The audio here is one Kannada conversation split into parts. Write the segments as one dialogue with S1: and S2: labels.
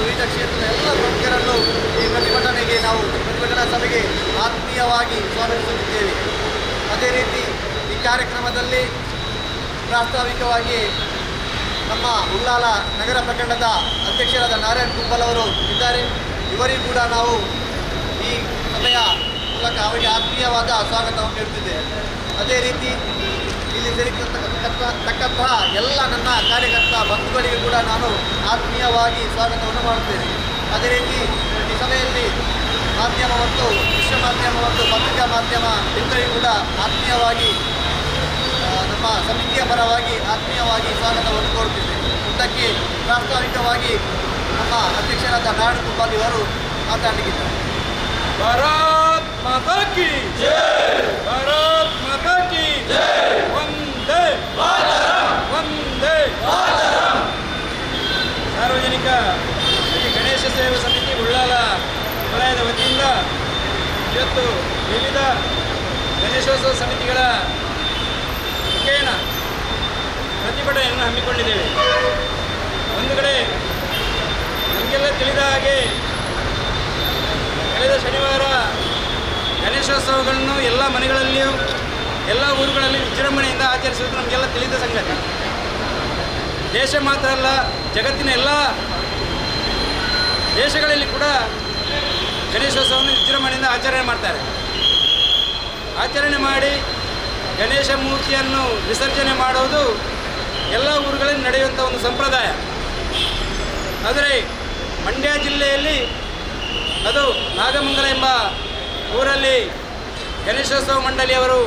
S1: ಮತ್ತು ವಿವಿಧ ಕ್ಷೇತ್ರದ ಎಲ್ಲ ಪ್ರಮುಖರನ್ನು ಈ ಪ್ರತಿಭಟನೆಗೆ ನಾವು ಪ್ರತಿಭಟನಾ ಸಭೆಗೆ ಆತ್ಮೀಯವಾಗಿ ಸ್ವಾಗತಿಸುತ್ತಿದ್ದೇವೆ. ಅದೇ ರೀತಿ ಈ ಕಾರ್ಯಕ್ರಮದಲ್ಲಿ ಪ್ರಾಸ್ತಾವಿಕವಾಗಿ ನಮ್ಮ ಉಳ್ಳಾಲ ನಗರ ಪ್ರಖಂಡದ ಅಧ್ಯಕ್ಷರಾದ ನಾರಾಯಣ್ ಕುಂಬಲ್ ಅವರು ಇದ್ದಾರೆ. ಇವರಿಗೂ ಕೂಡ ನಾವು ಈ ಸಭೆಯ ಮೂಲಕ ಅವರಿಗೆ ಆತ್ಮೀಯವಾದ ಸ್ವಾಗತವನ್ನು ನೀಡುತ್ತಿದ್ದೇವೆ ಅದೇ ರೀತಿ ಇಲ್ಲಿ ಸೇರಿಕೊಳ್ತಕ್ಕಂಥ ತಕ್ಕಂತಹ ಎಲ್ಲ ನನ್ನ ಕಾರ್ಯಕರ್ತ ಬಂಧುಗಳಿಗೆ ಕೂಡ ನಾನು ಆತ್ಮೀಯವಾಗಿ ಸ್ವಾಗತವನ್ನು ಮಾಡುತ್ತೇನೆ. ಅದೇ ರೀತಿ ಈ ಸಭೆಯಲ್ಲಿ ಮಾಧ್ಯಮ ಮತ್ತು ವಿಶ್ವ ಮಾಧ್ಯಮ ಮತ್ತು ಪತ್ರಿಕಾ ಮಾಧ್ಯಮ ಇಬ್ಬರಿಗೂ ಕೂಡ ಆತ್ಮೀಯವಾಗಿ ನಮ್ಮ ಸಮಿತಿಯ ಪರವಾಗಿ ಆತ್ಮೀಯವಾಗಿ ಸ್ವಾಗತವನ್ನು ಕೋರುತ್ತೇನೆ ಇದಕ್ಕೆ ಪ್ರಾಸ್ತಾವಿಕವಾಗಿ ನಮ್ಮ ಅಧ್ಯಕ್ಷರಾದ ನಾರಾಯಣ ಕುಂಬಾಲಿ ಅವರು ಮಾತಾಡಲಿಕ್ಕಿದ್ದಾರೆ
S2: ಭಾರತ್ ಮಾತಾ ಕಿ ಭಾರತ್ ಮಾತಾ ಕಿ ವಂದೇ ವಂದೇ ಸಾರ್ವಜನಿಕ ಶ್ರೀ ಗಣೇಶ ಸೇವಾ ಸಮಿತಿ ಉಳ್ಳಾಲ ವಲಯದ ವತಿಯಿಂದ ಇವತ್ತು ವಿವಿಧ ಗಣೇಶೋತ್ಸವ ಸಮಿತಿಗಳ ಮುಖೇನ ಪ್ರತಿಭಟೆಯನ್ನು ಹಮ್ಮಿಕೊಂಡಿದ್ದೇವೆ. ಒಂದು ಕಡೆ ನಮಗೆಲ್ಲ ತಿಳಿದ ಹಾಗೆ ಕಳೆದ ಶನಿವಾರ ಗಣೇಶೋತ್ಸವಗಳನ್ನು ಎಲ್ಲ ಮನೆಗಳಲ್ಲಿಯೂ ಎಲ್ಲ ಊರುಗಳಲ್ಲಿ ವಿಜೃಂಭಣೆಯಿಂದ ಆಚರಿಸುವುದು ನಮಗೆಲ್ಲ ತಿಳಿದ ಸಂಗತಿ. ದೇಶ ಮಾತ್ರ ಅಲ್ಲ, ಜಗತ್ತಿನ ಎಲ್ಲ ದೇಶಗಳಲ್ಲಿ ಕೂಡ ಗಣೇಶೋತ್ಸವವನ್ನು ವಿಜೃಂಭಣೆಯಿಂದ ಆಚರಣೆ ಮಾಡ್ತಾರೆ. ಆಚರಣೆ ಮಾಡಿ ಗಣೇಶ ಮೂರ್ತಿಯನ್ನು ವಿಸರ್ಜನೆ ಮಾಡುವುದು ಎಲ್ಲ ಊರುಗಳಲ್ಲಿ ನಡೆಯುವಂಥ ಒಂದು ಸಂಪ್ರದಾಯ. ಆದರೆ ಮಂಡ್ಯ ಜಿಲ್ಲೆಯಲ್ಲಿ ಅದು ನಾಗಮಂಗಲ ಎಂಬ ಊರಲ್ಲಿ ಗಣೇಶೋತ್ಸವ ಮಂಡಳಿಯವರು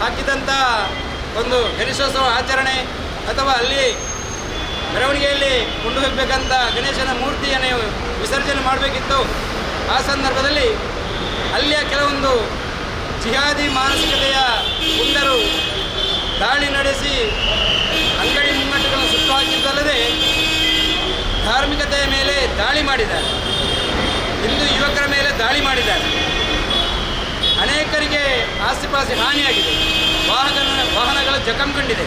S2: ಹಾಕಿದಂಥ ಒಂದು ಗಣೇಶೋತ್ಸವ ಆಚರಣೆ ಅಥವಾ ಅಲ್ಲಿ ಮೆರವಣಿಗೆಯಲ್ಲಿ ಕೊಂಡು ಹೋಗಬೇಕಂತ ಗಣೇಶನ ಮೂರ್ತಿಯನ್ನು ವಿಸರ್ಜನೆ ಮಾಡಬೇಕಿತ್ತು. ಆ ಸಂದರ್ಭದಲ್ಲಿ ಅಲ್ಲಿಯ ಕೆಲವೊಂದು ಜಿಹಾದಿ ಮಾನಸಿಕತೆಯ ಗುಂಡರು ದಾಳಿ ನಡೆಸಿ ಅಂಗಡಿ ಮುನ್ನಟ್ಟುಗಳನ್ನು ಸುಟ್ಟು ಧಾರ್ಮಿಕತೆಯ ಮೇಲೆ ದಾಳಿ ಮಾಡಿದ್ದಾರೆ. ಹಿಂದೂ ಯುವಕರ ಮೇಲೆ ದಾಳಿ ಮಾಡಿದ್ದಾರೆ. ಅನೇಕರಿಗೆ ಆಸ್ತಿಪಾಸ್ತಿ ಹಾನಿಯಾಗಿದೆ. ವಾಹನ ವಾಹನಗಳು ಕಂಡಿದೆ.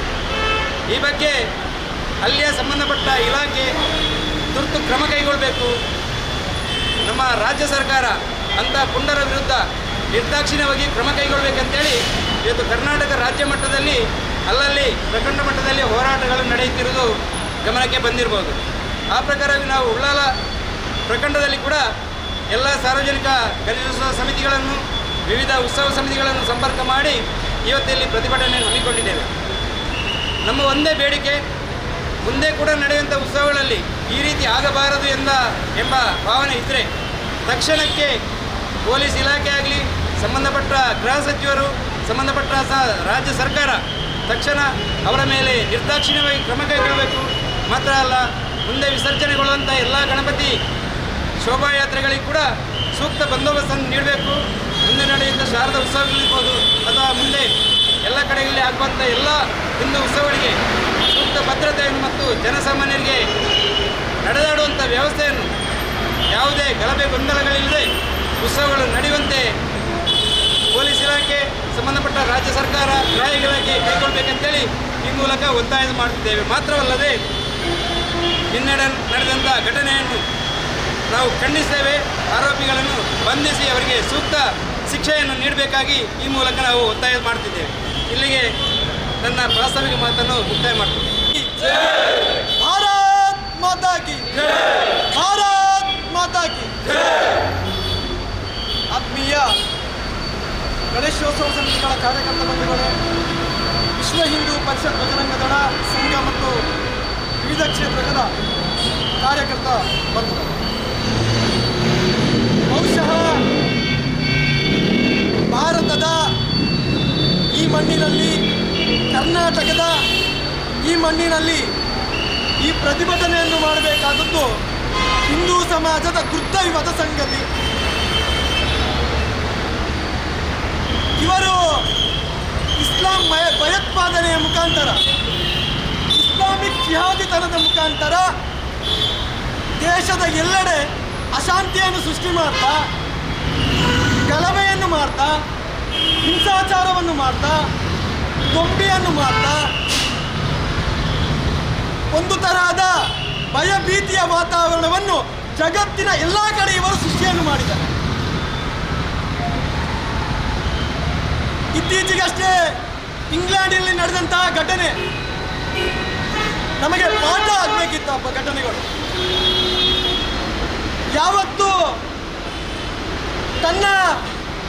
S2: ಈ ಬಗ್ಗೆ ಅಲ್ಲಿಯ ಸಂಬಂಧಪಟ್ಟ ಇಲಾಖೆ ತುರ್ತು ಕ್ರಮ ಕೈಗೊಳ್ಳಬೇಕು. ನಮ್ಮ ರಾಜ್ಯ ಸರ್ಕಾರ ಅಂಥ ಪುಂಡರ ವಿರುದ್ಧ ನಿರ್ದಾಕ್ಷಿಣ್ಯವಾಗಿ ಕ್ರಮ ಕೈಗೊಳ್ಳಬೇಕಂತೇಳಿ ಇವತ್ತು ಕರ್ನಾಟಕ ರಾಜ್ಯ ಮಟ್ಟದಲ್ಲಿ, ಅಲ್ಲಲ್ಲಿ ಪ್ರಖಂಡ ಮಟ್ಟದಲ್ಲಿ ಹೋರಾಟಗಳು ನಡೆಯುತ್ತಿರುವುದು ಗಮನಕ್ಕೆ ಬಂದಿರಬಹುದು. ಆ ಪ್ರಕಾರವಾಗಿ ನಾವು ಉಳ್ಳಾಲ ಪ್ರಖಂಡದಲ್ಲಿ ಕೂಡ ಎಲ್ಲ ಸಾರ್ವಜನಿಕ ಗಣೇಶೋತ್ಸವ ಸಮಿತಿಗಳನ್ನು ವಿವಿಧ ಉತ್ಸವ ಸಮಿತಿಗಳನ್ನು ಸಂಪರ್ಕ ಮಾಡಿ ಇವತ್ತಿಲ್ಲಿ ಪ್ರತಿಭಟನೆಯನ್ನು ಹಮ್ಮಿಕೊಂಡಿದ್ದೇವೆ. ನಮ್ಮ ಒಂದೇ ಬೇಡಿಕೆ, ಮುಂದೆ ಕೂಡ ನಡೆಯುವಂಥ ಉತ್ಸವಗಳಲ್ಲಿ ಈ ರೀತಿ ಆಗಬಾರದು ಎಂದ, ಎಂಬ ಭಾವನೆ ಇದ್ದರೆ ತಕ್ಷಣಕ್ಕೆ ಪೊಲೀಸ್ ಇಲಾಖೆ ಆಗಲಿ, ಸಂಬಂಧಪಟ್ಟ ಗೃಹ ಸಚಿವರು, ಸಂಬಂಧಪಟ್ಟ ಸ, ರಾಜ್ಯ ಸರ್ಕಾರ ತಕ್ಷಣ ಅವರ ಮೇಲೆ ನಿರ್ದಾಕ್ಷಿಣ್ಯವಾಗಿ ಕ್ರಮ ಕೈಗೊಳ್ಳಬೇಕು. ಮಾತ್ರ ಅಲ್ಲ, ಮುಂದೆ ವಿಸರ್ಜನೆಗೊಳ್ಳುವಂಥ ಎಲ್ಲ ಗಣಪತಿ ಶೋಭಾಯಾತ್ರೆಗಳಿಗೆ ಕೂಡ ಸೂಕ್ತ ಬಂದೋಬಸ್ತನ್ನು ನೀಡಬೇಕು. ಮುಂದೆ ಶಾರದ ಉತ್ಸವಗಳಿರ್ಬೋದು ಅಥವಾ ಮುಂದೆ ಎಲ್ಲ ಕಡೆಗಳಲ್ಲಿ ಆಗುವಂಥ ಎಲ್ಲ ಹಿಂದೂ ಉತ್ಸವಗಳಿಗೆ ಸೂಕ್ತ ಭದ್ರತೆಯನ್ನು ಮತ್ತು ಜನಸಾಮಾನ್ಯರಿಗೆ ನಡೆದಾಡುವಂಥ ವ್ಯವಸ್ಥೆಯನ್ನು ಯಾವುದೇ ಗಲಭೆ, ಗೊಂದಲಗಳಿಲ್ಲದೆ ಉತ್ಸವಗಳು ನಡೆಯುವಂತೆ ಪೊಲೀಸ್ ಇಲಾಖೆ, ಸಂಬಂಧಪಟ್ಟ ರಾಜ್ಯ ಸರ್ಕಾರ ಗೃಹ ಇಲಾಖೆ ಕೈಗೊಳ್ಳಬೇಕಂತೇಳಿ ಈ ಮೂಲಕ ಒತ್ತಾಯ ಮಾಡುತ್ತಿದ್ದೇವೆ. ಮಾತ್ರವಲ್ಲದೆ ನಿನ್ನೆ ನಡೆದಂಥ ಘಟನೆಯನ್ನು ನಾವು ಖಂಡಿಸ್ತೇವೆ. ಆರೋಪಿಗಳನ್ನು ಬಂಧಿಸಿ ಅವರಿಗೆ ಸೂಕ್ತ ಶಿಕ್ಷೆಯನ್ನು ನೀಡಬೇಕಾಗಿ ಈ ಮೂಲಕ ನಾವು ಒತ್ತಾಯ ಮಾಡ್ತಿದ್ದೇವೆ. ಇಲ್ಲಿಗೆ ನನ್ನ ಪ್ರಾಸ್ತಾವಿಕ ಮಾತನ್ನು ಮುಕ್ತಾಯ
S1: ಕಿ ಆತ್ಮೀಯ ಗಣೇಶೋತ್ಸವ ಸಮಿತಿಗಳ ಕಾರ್ಯಕರ್ತ ಬಂಧುಗಳೇ, ವಿಶ್ವ ಹಿಂದೂ ಪರಿಷತ್ ಬಜರಂಗ ದಳ ಸಂಘ ಮತ್ತು ವಿವಿಧ ಕ್ಷೇತ್ರಗಳ ಕಾರ್ಯಕರ್ತ ಬಂಧುಗಳು ಬಹುಶಃ ಭಾರತದ ಈ ಮಣ್ಣಿನಲ್ಲಿ ಕರ್ನಾಟಕದ ಈ ಮಣ್ಣಿನಲ್ಲಿ ಈ ಪ್ರತಿಭಟನೆಯನ್ನು ಮಾಡಬೇಕಾದದ್ದು ಹಿಂದೂ ಸಮಾಜದ ಕೃತೈವದ ಸಂಗತಿ. ಇವರು ಇಸ್ಲಾಂ ಭಯ, ಭಯೋತ್ಪಾದನೆಯ ಮುಖಾಂತರ, ಇಸ್ಲಾಮಿಕ್ ಜಿಹಾದಿತನದ ಮುಖಾಂತರ ದೇಶದ ಎಲ್ಲೆಡೆ ಅಶಾಂತಿಯನ್ನು ಸೃಷ್ಟಿ ಮಾಡ್ತಾ, ಗಲಭೆಯನ್ನು ಮಾಡ್ತಾ ಹಿಂಸಾಚಾರವನ್ನು ಮಾಡ್ತಾ, ಗೊಂಬೆಯನ್ನು ಮಾಡ್ತಾ, ಒಂದು ತರಹದ ಭಯಭೀತಿಯ
S3: ವಾತಾವರಣವನ್ನು ಜಗತ್ತಿನ ಎಲ್ಲ ಕಡೆ ಇವರು ಸೃಷ್ಟಿಯನ್ನು ಮಾಡಿದ್ದಾರೆ. ಇತ್ತೀಚೆಗಷ್ಟೇ ಇಂಗ್ಲೆಂಡಿನಲ್ಲಿ ನಡೆದಂತಹ ಘಟನೆ, ನಮಗೆ ಪಾಠ ಆಗಬೇಕಿತ್ತು ಹಬ್ಬ ಘಟನೆಗಳು. ಯಾವತ್ತು ತನ್ನ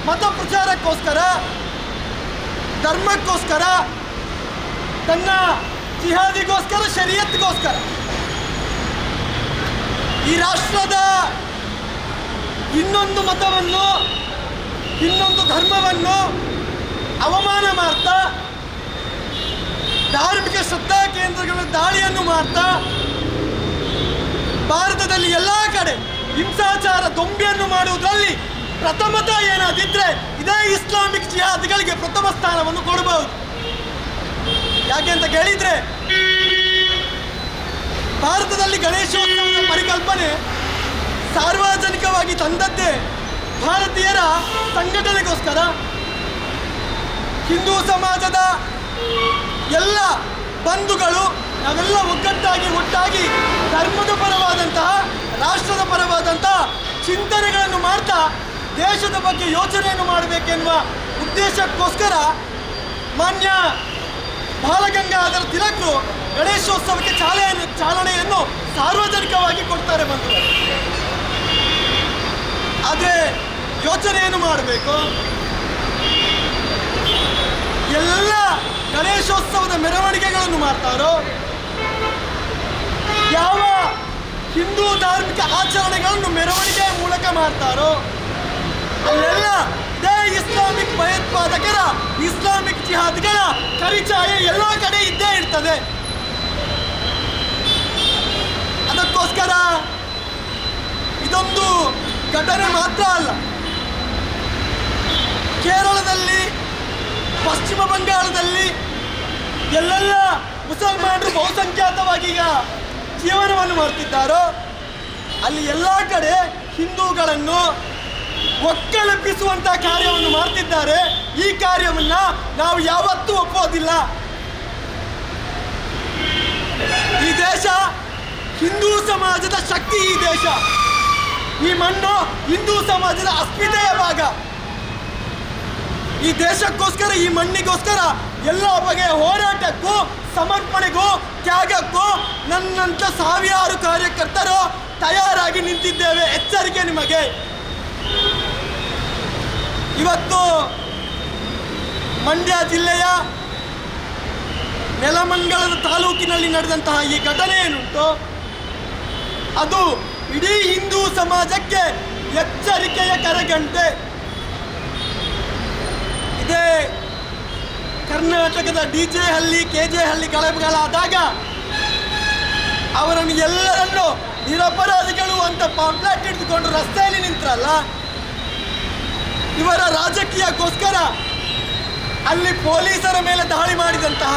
S3: ಮತ ಪ್ರಚಾರಕ್ಕೋಸ್ಕರ, ಧರ್ಮಕ್ಕೋಸ್ಕರ, ತನ್ನ ಜಿಹಾದಿಗೋಸ್ಕರ, ಶರೀಯತ್ಗೋಸ್ಕರ. ಈ ರಾಷ್ಟ್ರದ ಇನ್ನೊಂದು ಮತವನ್ನು, ಇನ್ನೊಂದು ಧರ್ಮವನ್ನು ಅವಮಾನ ಮಾಡ್ತಾ, ಧಾರ್ಮಿಕ ಶ್ರದ್ಧಾ ಕೇಂದ್ರಗಳ ದಾಳಿಯನ್ನು ಮಾಡ್ತಾ, ಭಾರತದಲ್ಲಿ ಎಲ್ಲ ಕಡೆ ಹಿಂಸಾಚಾರ, ದೊಂಬಿಯನ್ನು ಮಾಡುವುದರಲ್ಲಿ ಪ್ರಥಮತ ಏನಾದಿದ್ರೆ ಇದೇ ಇಸ್ಲಾಮಿಕ್ ಜಿಹಾದ್ಗಳಿಗೆ ಪ್ರಥಮ ಸ್ಥಾನವನ್ನು ಕೊಡಬಹುದು ಯಾಕೆ ಅಂತ ಕೇಳಿದ್ರೆ, ಭಾರತದಲ್ಲಿ ಗಣೇಶೋತ್ಸವದ ಪರಿಕಲ್ಪನೆ ಸಾರ್ವಜನಿಕವಾಗಿ ತಂದದ್ದೇ ಭಾರತೀಯರ ಸಂಘಟನೆಗೋಸ್ಕರ. ಹಿಂದೂ ಸಮಾಜದ ಎಲ್ಲ ಬಂಧುಗಳು ನಾವೆಲ್ಲ ಒಗ್ಗಟ್ಟಾಗಿ, ಒಟ್ಟಾಗಿ ಧರ್ಮದ ಪರವಾದಂತಹ, ರಾಷ್ಟ್ರದ ಪರವಾದಂತಹ ಚಿಂತನೆಗಳನ್ನು ಮಾಡ್ತಾ ದೇಶದ ಬಗ್ಗೆ ಯೋಚನೆಯನ್ನು ಮಾಡಬೇಕೆನ್ನುವ ಉದ್ದೇಶಕ್ಕೋಸ್ಕರ ಮಾನ್ಯ ಬಾಲಗಂಗಾಧರ ತಿಲಕರು ಗಣೇಶೋತ್ಸವಕ್ಕೆ ಚಾಲನೆ ಚಾಲನೆಯನ್ನು ಸಾರ್ವಜನಿಕವಾಗಿ ಕೊಡ್ತಾರೆ ಬಂದು ಆದರೆ ಯೋಚನೆಯನ್ನು ಮಾಡಬೇಕು. ಎಲ್ಲ ಗಣೇಶೋತ್ಸವದ ಮೆರವಣಿಗೆಗಳನ್ನು ಮಾಡ್ತಾರೋ, ಯಾವ ಹಿಂದೂ ಧಾರ್ಮಿಕ ಆಚರಣೆಗಳನ್ನು ಮೆರವಣಿಗೆಯ ಮೂಲಕ ಮಾಡ್ತಾರೋ ಇದೇ ಇಸ್ಲಾಮಿಕ್ ಭಯೋತ್ಪಾದಕರ, ಇಸ್ಲಾಮಿಕ್ ಜಿಹಾದ್ಗಳ ಕರಿಚಾಯ ಎಲ್ಲ ಕಡೆ ಇದ್ದೇ ಇರ್ತದೆ. ಅದಕ್ಕೋಸ್ಕರ ಇದೊಂದು ಘಟನೆ ಮಾತ್ರ ಅಲ್ಲ. ಕೇರಳದಲ್ಲಿ, ಪಶ್ಚಿಮ ಬಂಗಾಳದಲ್ಲಿ ಎಲ್ಲೆಲ್ಲ ಮುಸಲ್ಮಾನರು ಬಹುಸಂಖ್ಯಾತವಾಗಿ ಈಗ ಜೀವನವನ್ನು ಮಾಡ್ತಿದ್ದಾರೋ, ಅಲ್ಲಿ ಎಲ್ಲ ಕಡೆ ಹಿಂದೂಗಳನ್ನು ಒಕ್ಕಲೆಬ್ಬಿಸುವಂತಹ ಕಾರ್ಯವನ್ನು ಮಾಡ್ತಿದ್ದಾರೆ. ಈ ಕಾರ್ಯವನ್ನ ನಾವು ಯಾವತ್ತೂ ಒಪ್ಪೋದಿಲ್ಲ ಈ ದೇಶ ಹಿಂದೂ ಸಮಾಜದ ಶಕ್ತಿ ಈ ದೇಶ. ಈ ಮಣ್ಣು ಹಿಂದೂ ಸಮಾಜದ ಅಸ್ಮಿತೆಯ ಭಾಗ. ಈ ದೇಶಕ್ಕೋಸ್ಕರ, ಈ ಮಣ್ಣಿಗೋಸ್ಕರ ಎಲ್ಲ ಬಗೆಯ ಹೋರಾಟಕ್ಕೂ, ಸಮರ್ಪಣೆಗೂ, ತ್ಯಾಗಕ್ಕೂ ನನ್ನಂತ ಸಾವಿರಾರು ಕಾರ್ಯಕರ್ತರು ತಯಾರಾಗಿ ನಿಂತಿದ್ದೇವೆ. ಎಚ್ಚರಿಕೆ ನಿಮಗೆ. ಇವತ್ತು ಮಂಡ್ಯ ಜಿಲ್ಲೆಯ ನೆಲಮಂಗಲದ ತಾಲೂಕಿನಲ್ಲಿ ನಡೆದಂತಹ ಈ ಘಟನೆ ಏನುಂಟು? ಅದು ಇಡೀ ಹಿಂದೂ ಸಮಾಜಕ್ಕೆ ಎಚ್ಚರಿಕೆಯ ಕರೆಗಂಟೆ. ಇದೇ ಕರ್ನಾಟಕದ D J Halli K J Halli ಗಲಭೆಗಳಾದಾಗ ಅವರನ್ನು ಎಲ್ಲರನ್ನು ನಿರಪರಾಧಿಗಳು ಅಂತ ಪಾಂಪ್ಲೆಟ್ ಹಿಡಿದುಕೊಂಡು ರಸ್ತೆಯಲ್ಲಿ ನಿಂತ್ರಲ್ಲ ಇವರ ರಾಜಕೀಯಕ್ಕೋಸ್ಕರ ಅಲ್ಲಿ ಪೊಲೀಸರ ಮೇಲೆ ದಾಳಿ ಮಾಡಿದಂತಹ,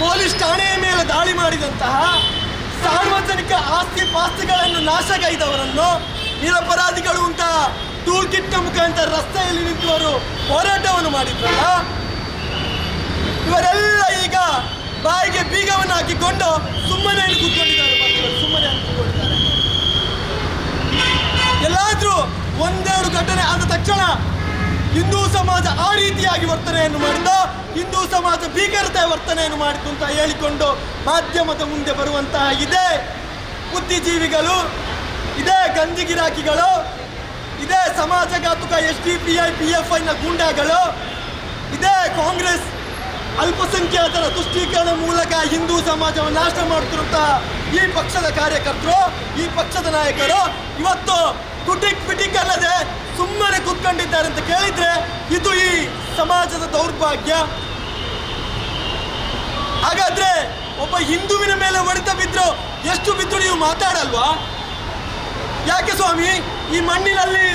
S3: ಪೊಲೀಸ್ ಠಾಣೆಯ ಮೇಲೆ ದಾಳಿ ಮಾಡಿದಂತಹ ಸಾರ್ವಜನಿಕ ಆಸ್ತಿ ಪಾಸ್ತಿಗಳನ್ನು ನಾಶಗೈದವರನ್ನು ನಿರಪರಾಧಿಗಳು ಅಂತ ಟೂಲ್ ಕಿಟ್ನ ಮುಖಾಂತರ ರಸ್ತೆಯಲ್ಲಿ ನಿಂತವರು ಹೋರಾಟವನ್ನು ಮಾಡಿದ್ರಲ್ಲ? ಇವರೆಲ್ಲ ಈಗ ಬಾಯಿಗೆ ಬೀಗವನ್ನು ಹಾಕಿಕೊಂಡು ಸುಮ್ಮನೆ ಕೂತ್ಕೊಂಡಿದ್ದಾರೆ ಸುಮ್ಮನೆ ಒಂದೆರಡು ಘಟನೆ ಆದ ತಕ್ಷಣ ಹಿಂದೂ ಸಮಾಜ ಆ ರೀತಿಯಾಗಿ ವರ್ತನೆಯನ್ನು ಮಾಡಿದ್ದು ಹಿಂದೂ ಸಮಾಜ ಭೀಕರತೆ ವರ್ತನೆಯನ್ನು ಮಾಡಿತು ಅಂತ ಹೇಳಿಕೊಂಡು ಮಾಧ್ಯಮದ ಮುಂದೆ ಬರುವಂತಹ ಇದೇ ಬುದ್ಧಿಜೀವಿಗಳು, ಇದೇ ಗಂಜಿ ಗಿರಾಕಿಗಳು, ಇದೇ ಸಮಾಜಘಾತುಕ S D P I P F ಐನ ಗೂಂಡಾಗಳು, ಇದೇ ಕಾಂಗ್ರೆಸ್ ಅಲ್ಪಸಂಖ್ಯಾತರ ತುಷ್ಟೀಕರಣ ಮೂಲಕ ಹಿಂದೂ ಸಮಾಜವನ್ನು ನಾಶ ಮಾಡ್ತಿರುವಂತಹ ಈ ಪಕ್ಷದ ಕಾರ್ಯಕರ್ತರು, ಈ ಪಕ್ಷದ ನಾಯಕರು ಇವತ್ತು ಕುಟಿಕ್ ಪಿಟಿಕ್ ಅಲ್ಲದೆ ಸುಮ್ಮನೆ ಕೂತ್ಕೊಂಡಿದ್ದಾರೆ ಅಂತ ಕೇಳಿದ್ರೆ ಇದು ಈ ಸಮಾಜದ ದೌರ್ಭಾಗ್ಯ. ಹಾಗಾದ್ರೆ ಒಬ್ಬ ಹಿಂದುವಿನ ಮೇಲೆ ಹೊಡೆತ ಬಿದ್ರು ಎಷ್ಟು ಬಿದ್ರು ನೀವು ಮಾತಾಡಲ್ವಾ? ಯಾಕೆ ಸ್ವಾಮಿ, ಈ ಮಣ್ಣಿನಲ್ಲಿ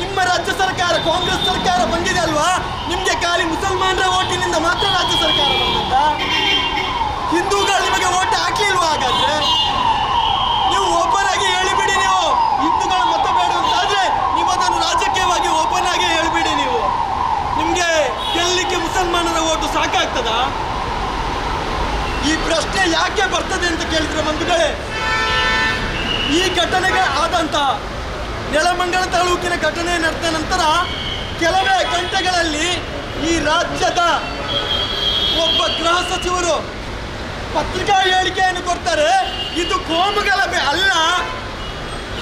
S3: ನಿಮ್ಮ ರಾಜ್ಯ ಸರ್ಕಾರ, ಕಾಂಗ್ರೆಸ್ ಸರ್ಕಾರ ಬಂದಿದೆ ಅಲ್ವಾ? ನಿಮ್ಗೆ ಖಾಲಿ ಮುಸಲ್ಮಾನರ ಓಟಿನಿಂದ ಮಾತ್ರ ರಾಜ್ಯ ಸರ್ಕಾರ ಬಂದಂತ ಹಿಂದೂಗಳು ನಿಮಗೆ ಓಟ್ ಹಾಕ್ಲಿಲ್ವಾ ಹಾಗಾದ್ರೆ ನೀವು ಓಪನ್ ಆಗಿ ಹೇಳಿಬಿಡಿ ನೀವು ಹಿಂದೂಗಳ ಮತ ಬೇಡ ಅಂತಾದ್ರೆ ನೀವು ಅದನ್ನು ರಾಜಕೀಯವಾಗಿ ಓಪನ್ ಆಗಿ ಹೇಳಿಬಿಡಿ ನೀವು ನಿಮ್ಗೆ ಗೆಲ್ಲಿಕ್ಕೆ ಮುಸಲ್ಮಾನರ ಓಟು ಸಾಕಾಗ್ತದಾ? ಈ ಪ್ರಶ್ನೆ ಯಾಕೆ ಬರ್ತದೆ ಅಂತ ಕೇಳಿದ್ರೆ ಬಂಧುಗಳೇ, ಈ ಘಟನೆಗೆ ಆದಂತ ನೆಲಮಂಗಲ ತಾಲೂಕಿನ ಘಟನೆ ನಡೆದ ನಂತರ ಕೆಲವೇ ಗಂಟೆಗಳಲ್ಲಿ ಈ ರಾಜ್ಯದ ಒಬ್ಬ ಗೃಹ ಸಚಿವರು ಪತ್ರಿಕಾ ಹೇಳಿಕೆಯನ್ನು ಕೊಡ್ತಾರೆ, ಇದು ಕೋಮುಗಲಭೆ ಅಲ್ಲ.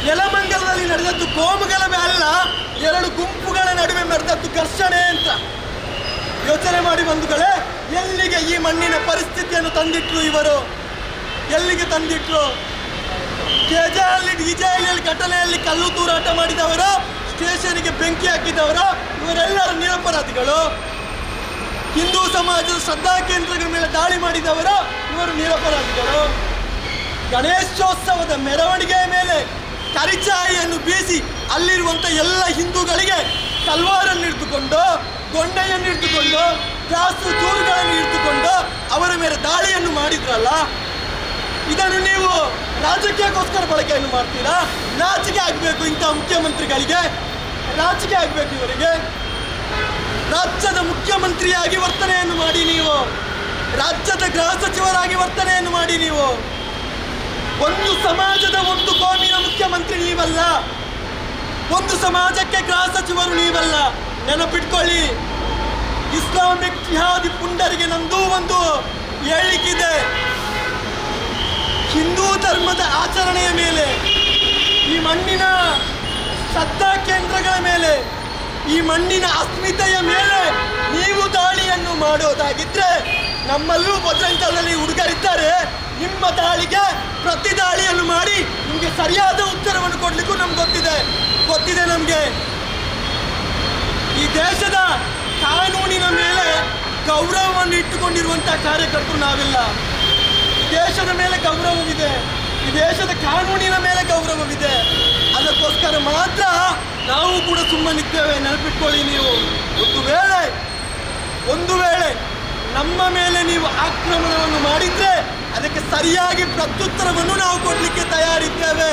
S3: ನೆಲಮಂಗಲದಲ್ಲಿ ನಡೆದದ್ದು ಕೋಮುಗಲಭೆ ಅಲ್ಲ, ಎರಡು ಗುಂಪುಗಳ ನಡುವೆ ನಡೆದದ್ದು ಘರ್ಷಣೆ ಅಂತ. ಯೋಚನೆ ಮಾಡಿ ಬಂಧುಗಳೇ, ಎಲ್ಲಿಗೆ ಈ ಮಣ್ಣಿನ ಪರಿಸ್ಥಿತಿಯನ್ನು ತಂದಿಟ್ರು ಇವರು? ಎಲ್ಲಿಗೆ ತಂದಿಟ್ರು? ಕೆಜೆಯಲ್ಲಿ ಡಿಜೆಯಲ್ಲಿ ಘಟನೆಯಲ್ಲಿ ಕಲ್ಲು ತೂರಾಟ ಮಾಡಿದವರು ಸ್ಟೇಷನ್ಗೆ ಬೆಂಕಿ ಹಾಕಿದವರು, ಇವರೆಲ್ಲರೂ ನಿರಪರಾಧಿಗಳು. ಹಿಂದೂ ಸಮಾಜದ ಶ್ರದ್ಧಾ ಕೇಂದ್ರಗಳ ಮೇಲೆ ದಾಳಿ ಮಾಡಿದವರು, ಇವರು ನಿರಪರಾಧಿಗಳು. ಗಣೇಶೋತ್ಸವದ ಮೆರವಣಿಗೆಯ ಮೇಲೆ ಕರಿಚಾಯಿಯನ್ನು ಬೀಸಿ ಅಲ್ಲಿರುವಂಥ ಎಲ್ಲ ಹಿಂದೂಗಳಿಗೆ ತಲ್ವಾರನ್ನು ಹಿಡಿದುಕೊಂಡು ಗೊಂಡೆಯನ್ನು ಇಟ್ಟುಕೊಂಡು ಗ್ಲಾಸು ತೂರುಗಳನ್ನು ಇಟ್ಟುಕೊಂಡು ಅವರ ಮೇಲೆ ದಾಳಿಯನ್ನು ಮಾಡಿದ್ರಲ್ಲ, ಇದನ್ನು ನೀವು ರಾಜಕೀಯಕ್ಕೋಸ್ಕರ ಬಳಕೆಯನ್ನು ಮಾಡ್ತೀರಾ? ನಾಚಿಕೆ ಆಗಬೇಕು ಇಂಥ ಮುಖ್ಯಮಂತ್ರಿಗಳಿಗೆ. ನಾಚಿಕೆ ಆಗಬೇಕು ಇವರಿಗೆ. ರಾಜ್ಯದ ಮುಖ್ಯಮಂತ್ರಿಯಾಗಿ ವರ್ತನೆಯನ್ನು ಮಾಡಿ ನೀವು. ರಾಜ್ಯದ ಗೃಹ ಸಚಿವರಾಗಿ ವರ್ತನೆಯನ್ನು ಮಾಡಿ ನೀವು. ಒಂದು ಸಮಾಜದ ಒಂದು ಕೋಮಿನ ಮುಖ್ಯಮಂತ್ರಿ ನೀವಲ್ಲ. ಒಂದು ಸಮಾಜಕ್ಕೆ ಗೃಹ ಸಚಿವರು ನೀವಲ್ಲ. ನೆನಪಿಟ್ಕೊಳ್ಳಿ. ಇಸ್ಲಾಮಿಕ್ ಜಿಹಾದಿ ಪುಂಡರಿಗೆ ನಂದು ಒಂದು ಹೇಳಿಕಿದೆ ಹಿಂದೂ ಧರ್ಮದ ಆಚರಣೆಯ ಮೇಲೆ, ಈ ಮಣ್ಣಿನ ಶ್ರದ್ಧಾ ಕೇಂದ್ರಗಳ ಮೇಲೆ, ಈ ಮಣ್ಣಿನ ಅಸ್ಮಿತೆಯ ಮೇಲೆ ನೀವು ದಾಳಿಯನ್ನು ಮಾಡೋದಾಗಿದ್ರೆ ನಮ್ಮಲ್ಲೂ ಭದ್ರಂಚಲದಲ್ಲಿ ಹುಡುಗರಿದ್ದಾರೆ. ನಿಮ್ಮ ದಾಳಿಗೆ ಪ್ರತಿ ದಾಳಿಯನ್ನು ಮಾಡಿ ನಿಮಗೆ ಸರಿಯಾದ ಉತ್ತರವನ್ನು ಕೊಡಲಿಕ್ಕೂ ನಮ್ಗೆ ಗೊತ್ತಿದೆ. ಗೊತ್ತಿದೆ ನಮಗೆ. ದೇಶದ ಕಾನೂನಿನ ಮೇಲೆ ಗೌರವವನ್ನು ಇಟ್ಟುಕೊಂಡಿರುವಂಥ ಕಾರ್ಯಕರ್ತರು ನಾವಿಲ್ಲ. ದೇಶದ ಮೇಲೆ ಗೌರವವಿದೆ. ಈ ದೇಶದ ಕಾನೂನಿನ ಮೇಲೆ ಗೌರವವಿದೆ. ಅದಕ್ಕೋಸ್ಕರ ಮಾತ್ರ ನಾವು ಕೂಡ ಸುಮ್ಮನಿದ್ದೇವೆ. ನೆನಪಿಟ್ಕೊಳ್ಳಿ ನೀವು. ಒಂದು ವೇಳೆ ಒಂದು ವೇಳೆ ನಮ್ಮ ಮೇಲೆ ನೀವು ಆಕ್ರಮಣವನ್ನು ಮಾಡಿದ್ರೆ ಅದಕ್ಕೆ ಸರಿಯಾಗಿ ಪ್ರತ್ಯುತ್ತರವನ್ನು ನಾವು ಕೊಡಲಿಕ್ಕೆ ತಯಾರಿದ್ದೇವೆ.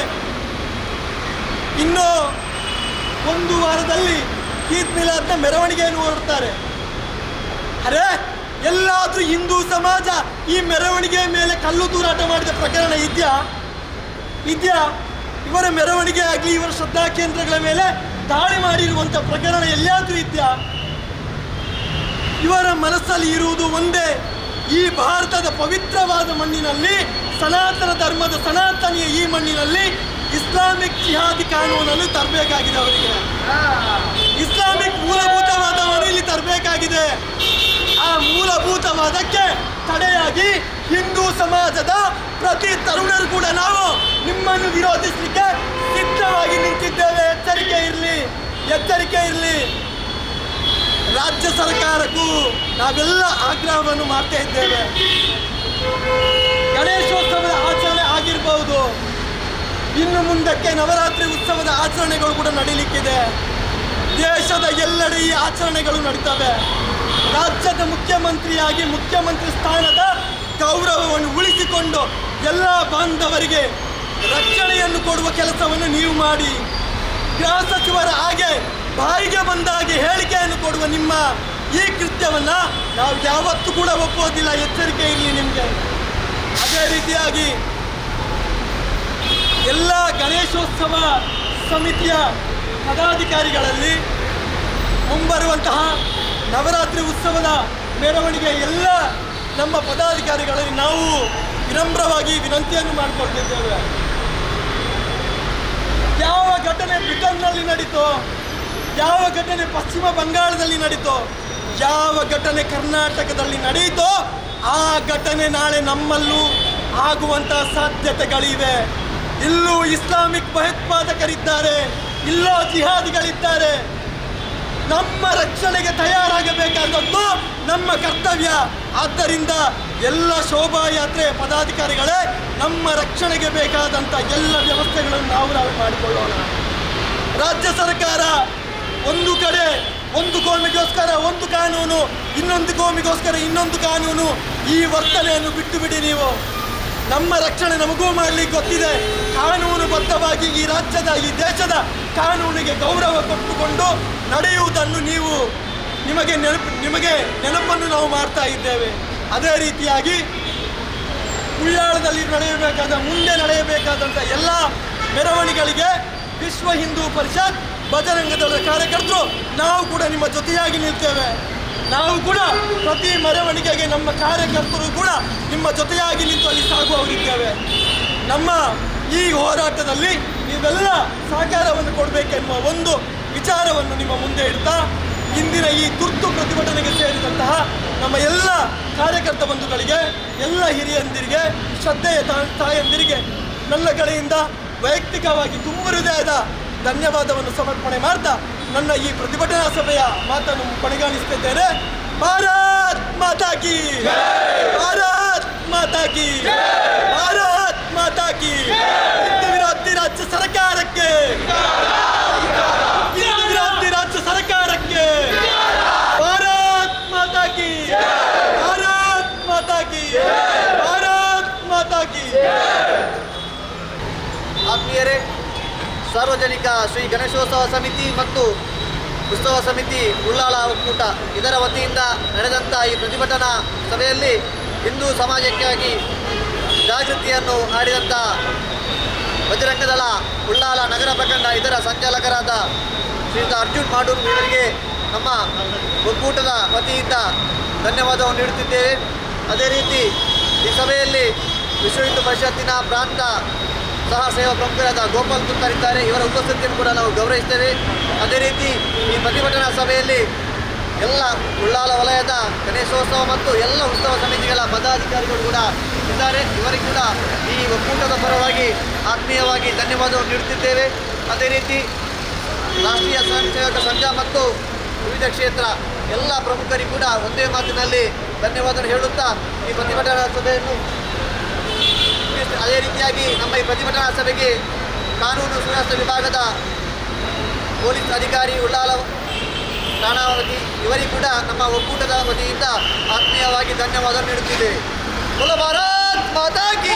S3: ಇನ್ನು ಒಂದು ವಾರದಲ್ಲಿ ಈದ್ ಮಿಲಾದ್ನ ಮೆರವಣಿಗೆಯನ್ನು ಹೊರಡ್ತಾರೆ ಅರೆ, ಎಲ್ಲಾದ್ರೂ ಹಿಂದೂ ಸಮಾಜ ಈ ಮೆರವಣಿಗೆಯ ಮೇಲೆ ಕಲ್ಲು ತೂರಾಟ ಮಾಡಿದ ಪ್ರಕರಣ ಇದೆಯಾ? ಇದೆಯಾ? ಇವರ ಮೆರವಣಿಗೆ ಆಗಲಿ, ಇವರ ಶ್ರದ್ಧಾ ಕೇಂದ್ರಗಳ ಮೇಲೆ ದಾಳಿ ಮಾಡಿರುವಂಥ ಪ್ರಕರಣ ಎಲ್ಲಾದರೂ ಇದೆಯಾ? ಇವರ ಮನಸ್ಸಲ್ಲಿ ಇರುವುದು ಒಂದೇ, ಈ ಭಾರತದ ಪವಿತ್ರವಾದ ಮಣ್ಣಿನಲ್ಲಿ, ಸನಾತನ ಧರ್ಮದ ಸನಾತನೀಯ ಈ ಮಣ್ಣಿನಲ್ಲಿ ಇಸ್ಲಾಮಿಕ್ ಜಿಹಾದಿ ಕಾನೂನನ್ನು ತರಬೇಕಾಗಿದೆ ಅವರಿಗೆ. ಇಸ್ಲಾಮಿಕ್ ಮೂಲಭೂತವಾದವನ್ನು ಇಲ್ಲಿ ತರಬೇಕಾಗಿದೆ. ಆ ಮೂಲಭೂತವಾದಕ್ಕೆ ತಡೆಯಾಗಿ ಹಿಂದೂ ಸಮಾಜದ ಪ್ರತಿ ತರುಣರು ಕೂಡ ನಾವು ನಿಮ್ಮನ್ನು ವಿರೋಧಿಸಲಿಕ್ಕೆ ಸಿದ್ಧವಾಗಿ ನಿಂತಿದ್ದೇವೆ. ಎಚ್ಚರಿಕೆ ಇರಲಿ ಎಚ್ಚರಿಕೆ ಇರಲಿ. ರಾಜ್ಯ ಸರ್ಕಾರಕ್ಕೂ ನಾವೆಲ್ಲ ಆಗ್ರಹವನ್ನು ಮಾಡ್ತಾ ಇದ್ದೇವೆ. ಗಣೇಶೋತ್ಸವದ ಆಚರಣೆ ಆಗಿರಬಹುದು ಇನ್ನು ಮುಂದಕ್ಕೆ ನವರಾತ್ರಿ ಉತ್ಸವದ ಆಚರಣೆಗಳು ಕೂಡ ನಡೀಲಿಕ್ಕಿದೆ. ದೇಶದ ಎಲ್ಲೆಡೆ ಈ ಆಚರಣೆಗಳು ನಡೀತವೆ. ರಾಜ್ಯದ ಮುಖ್ಯಮಂತ್ರಿಯಾಗಿ ಮುಖ್ಯಮಂತ್ರಿ ಸ್ಥಾನದ ಗೌರವವನ್ನು ಉಳಿಸಿಕೊಂಡು ಎಲ್ಲ ಬಾಂಧವರಿಗೆ ರಕ್ಷಣೆಯನ್ನು ಕೊಡುವ ಕೆಲಸವನ್ನು ನೀವು ಮಾಡಿ. ಗೃಹ ಸಚಿವರ ಹಾಗೆ ಬಾಯಿಗೆ ಬಂದಾಗೆ ಹೇಳಿಕೆಯನ್ನು ಕೊಡುವ ನಿಮ್ಮ ಈ ಕೃತ್ಯವನ್ನು ನಾವು ಯಾವತ್ತೂ ಕೂಡ ಒಪ್ಪುವುದಿಲ್ಲ. ಎಚ್ಚರಿಕೆ ಇರಲಿ ನಿಮಗೆ. ಅದೇ ರೀತಿಯಾಗಿ ಎಲ್ಲ ಗಣೇಶೋತ್ಸವ ಸಮಿತಿಯ ಪದಾಧಿಕಾರಿಗಳಲ್ಲಿ ಮುಂಬರುವಂತಹ ನವರಾತ್ರಿ ಉತ್ಸವದ ಮೆರವಣಿಗೆ ಎಲ್ಲ ನಮ್ಮ ಪದಾಧಿಕಾರಿಗಳಲ್ಲಿ ನಾವು ವಿನಮ್ರವಾಗಿ ವಿನಂತಿಯನ್ನು ಮಾಡಿಕೊಳ್ತಿದ್ದೇವೆ. ಯಾವ ಘಟನೆ ಬ್ರಿಟನ್ನಲ್ಲಿ ನಡೀತೋ, ಯಾವ ಘಟನೆ ಪಶ್ಚಿಮ ಬಂಗಾಳದಲ್ಲಿ ನಡೀತೋ, ಯಾವ ಘಟನೆ ಕರ್ನಾಟಕದಲ್ಲಿ ನಡೆಯಿತೋ ಆ ಘಟನೆ ನಾಳೆ ನಮ್ಮಲ್ಲೂ ಆಗುವಂತ ಸಾಧ್ಯತೆಗಳಿವೆ. ಇಲ್ಲೂ ಇಸ್ಲಾಮಿಕ್ ಭಯೋತ್ಪಾದಕರಿದ್ದಾರೆ ಇಲ್ಲೋ ಜಿಹಾದಿಗಳಿದ್ದಾರೆ. ನಮ್ಮ ರಕ್ಷಣೆಗೆ ತಯಾರಾಗಬೇಕಾದದ್ದು ನಮ್ಮ ಕರ್ತವ್ಯ. ಆದ್ದರಿಂದ ಎಲ್ಲ ಶೋಭಾಯಾತ್ರೆ ಪದಾಧಿಕಾರಿಗಳೇ, ನಮ್ಮ ರಕ್ಷಣೆಗೆ ಬೇಕಾದಂಥ ಎಲ್ಲ ವ್ಯವಸ್ಥೆಗಳನ್ನು ನಾವು ನಾವು ಮಾಡಿಕೊಳ್ಳೋಣ. ರಾಜ್ಯ ಸರ್ಕಾರ ಒಂದು ಕಡೆ ಒಂದು ಕೋಮಿಗೋಸ್ಕರ ಒಂದು ಕಾನೂನು, ಇನ್ನೊಂದು ಕೋಮಿಗೋಸ್ಕರ ಇನ್ನೊಂದು ಕಾನೂನು. ಈ ವರ್ತನೆಯನ್ನು ಬಿಟ್ಟು ಬಿಡಿ ನೀವು. ನಮ್ಮ ರಕ್ಷಣೆ ನಮಗೂ ಮಾಡಲಿ ಗೊತ್ತಿದೆ. ಕಾನೂನು ಬದ್ಧವಾಗಿ ಈ ರಾಜ್ಯದ, ಈ ದೇಶದ ಕಾನೂನಿಗೆ ಗೌರವ ಕೊಟ್ಟುಕೊಂಡು ನಡೆಯುವುದನ್ನು ನೀವು ನಿಮಗೆ ನೆನಪು, ನಿಮಗೆ ನೆನಪನ್ನು ನಾವು ಮಾಡ್ತಾ ಇದ್ದೇವೆ. ಅದೇ ರೀತಿಯಾಗಿ ಉಳ್ಳಾಳದಲ್ಲಿ ನಡೆಯಬೇಕಾದ, ಮುಂದೆ ನಡೆಯಬೇಕಾದಂಥ ಎಲ್ಲ ಮೆರವಣಿಗೆಗಳಿಗೆ ವಿಶ್ವ ಹಿಂದೂ ಪರಿಷತ್ ಬಜರಂಗದಳದ ಕಾರ್ಯಕರ್ತರು, ನಾವು ಕೂಡ ನಿಮ್ಮ ಜೊತೆಯಾಗಿ ನಿಲ್ತೇವೆ. ನಾವು ಕೂಡ ಪ್ರತಿ ಮೆರವಣಿಗೆಗೆ ನಮ್ಮ ಕಾರ್ಯಕರ್ತರು ಕೂಡ ನಿಮ್ಮ ಜೊತೆಯಾಗಿ ನಿಂತು ಅಲ್ಲಿ ಸಾಗುವವರಿದ್ದೇವೆ. ನಮ್ಮ ಈ ಹೋರಾಟದಲ್ಲಿ ನೀವೆಲ್ಲ ಸಹಕಾರವನ್ನು ಕೊಡಬೇಕೆನ್ನುವ ಒಂದು ವಿಚಾರವನ್ನು ನಿಮ್ಮ ಮುಂದೆ ಇಡ್ತಾ, ಇಂದಿನ ಈ ತುರ್ತು ಪ್ರತಿಭಟನೆಗೆ ಸೇರಿದಂತಹ ನಮ್ಮ ಎಲ್ಲ ಕಾರ್ಯಕರ್ತ ಬಂಧುಗಳಿಗೆ, ಎಲ್ಲ ಹಿರಿಯಂದಿರಿಗೆ, ಶ್ರದ್ಧೆಯ ತಾಯಂದಿರಿಗೆ, ನನ್ನ ಕಡೆಯಿಂದ ವೈಯಕ್ತಿಕವಾಗಿ ತುಂಬ ಹೃದಯದ ಧನ್ಯವಾದವನ್ನು ಸಮರ್ಪಣೆ ಮಾಡ್ತಾ ನನ್ನ ಈ ಪ್ರತಿಭಟನಾ ಸಭೆಯ ಮಾತನ್ನು ಕೊನೆಗಾಣಿಸ್ತಿದ್ದೇನೆ ಭಾರತ್ ಮಾತಾಕಿ ಭಾರತ್ ಮಾತಾಕಿ ಭಾರತ್ ಮಾತಾಕಿ ಹಿಂದೂ ವಿರೋಧಿ ರಾಜ್ಯ ಸರ್ಕಾರಕ್ಕೆ ಹಿಂದೂ ವಿರೋಧಿ ರಾಜ್ಯ ಸರ್ಕಾರಕ್ಕೆ ಭಾರತ್ ಮಾತಾ ಕಿ ಭಾರತ್ ಮಾತಾ ಕಿ ಭಾರತ್ ಮಾತಾ ಕಿ
S1: ಆತ್ಮೀಯರೇ ಸಾರ್ವಜನಿಕ ಶ್ರೀ ಗಣೇಶೋತ್ಸವ ಸಮಿತಿ ಮತ್ತು ಉತ್ಸವ ಸಮಿತಿ ಉಳ್ಳಾಳ ಒಕ್ಕೂಟ. ಇದರ ವತಿಯಿಂದ ನಡೆದಂಥ ಈ ಪ್ರತಿಭಟನಾ ಸಭೆಯಲ್ಲಿ ಹಿಂದೂ ಸಮಾಜಕ್ಕಾಗಿ ಜಾಗೃತಿಯನ್ನು ಆಡಿದಂಥ ಬಜರಂಗದಳ ಉಳ್ಳಾಲ ನಗರ ಪ್ರಖಂಡ ಇದರ ಸಂಚಾಲಕರಾದ ಶ್ರೀಯುತ ಅರ್ಜುನ್ ಮಾಡೂರ್ ಇವರಿಗೆ ನಮ್ಮ ಒಕ್ಕೂಟದ ವತಿಯಿಂದ ಧನ್ಯವಾದವನ್ನು ನೀಡುತ್ತಿದ್ದೇವೆ. ಅದೇ ರೀತಿ ಈ ಸಭೆಯಲ್ಲಿ ವಿಶ್ವ ಹಿಂದೂ ಪರಿಷತ್ತಿನ ಪ್ರಾಂತ ಸಹ ಸೇವಾ ಪ್ರಮುಖರಾದ ಗೋಪಾಲ್ ಇದ್ದಾರೆ. ಇವರ ಉಪಸ್ಥಿತಿಯನ್ನು ಕೂಡ ನಾವು ಗೌರವಿಸ್ತೇವೆ. ಅದೇ ರೀತಿ ಈ ಪ್ರತಿಭಟನಾ ಸಭೆಯಲ್ಲಿ ಎಲ್ಲ ಉಳ್ಳಾಲ ವಲಯದ ಗಣೇಶೋತ್ಸವ ಮತ್ತು ಎಲ್ಲ ಉತ್ಸವ ಸಮಿತಿಗಳ ಪದಾಧಿಕಾರಿಗಳು ಕೂಡ ಇದ್ದಾರೆ. ಇವರಿಗೆ ಕೂಡ ಈ ಒಕ್ಕೂಟದ ಪರವಾಗಿ ಆತ್ಮೀಯವಾಗಿ ಧನ್ಯವಾದವನ್ನು ನೀಡುತ್ತಿದ್ದೇವೆ. ಅದೇ ರೀತಿ ರಾಷ್ಟ್ರೀಯ ಸ್ವಯಂ ಸೇವಕ ಸಂಘ ಮತ್ತು ವಿವಿಧ ಕ್ಷೇತ್ರ ಎಲ್ಲ ಪ್ರಮುಖರಿಗೂ ಕೂಡ ಒಂದೇ ಮಾತಿನಲ್ಲಿ ಧನ್ಯವಾದ ಹೇಳುತ್ತಾ ಈ ಪ್ರತಿಭಟನಾ ಸಭೆಯನ್ನು. ಅದೇ ರೀತಿಯಾಗಿ ನಮ್ಮ ಈ ಪ್ರತಿಭಟನಾ ಸಭೆಗೆ ಕಾನೂನು ಸುವ್ಯವಸ್ಥೆ ವಿಭಾಗದ ಪೊಲೀಸ್ ಅಧಿಕಾರಿ ಉಳ್ಳಾಲ ಠಾಣಾವತಿ ಇವರಿಗೂ ಕೂಡ ನಮ್ಮ ಒಕ್ಕೂಟದ ವತಿಯಿಂದ ಆತ್ಮೀಯವಾಗಿ ಧನ್ಯವಾದ ನೀಡುತ್ತಿದ್ದೇವೆ. ಭಾರತ್ ಮಾತಾ ಕಿ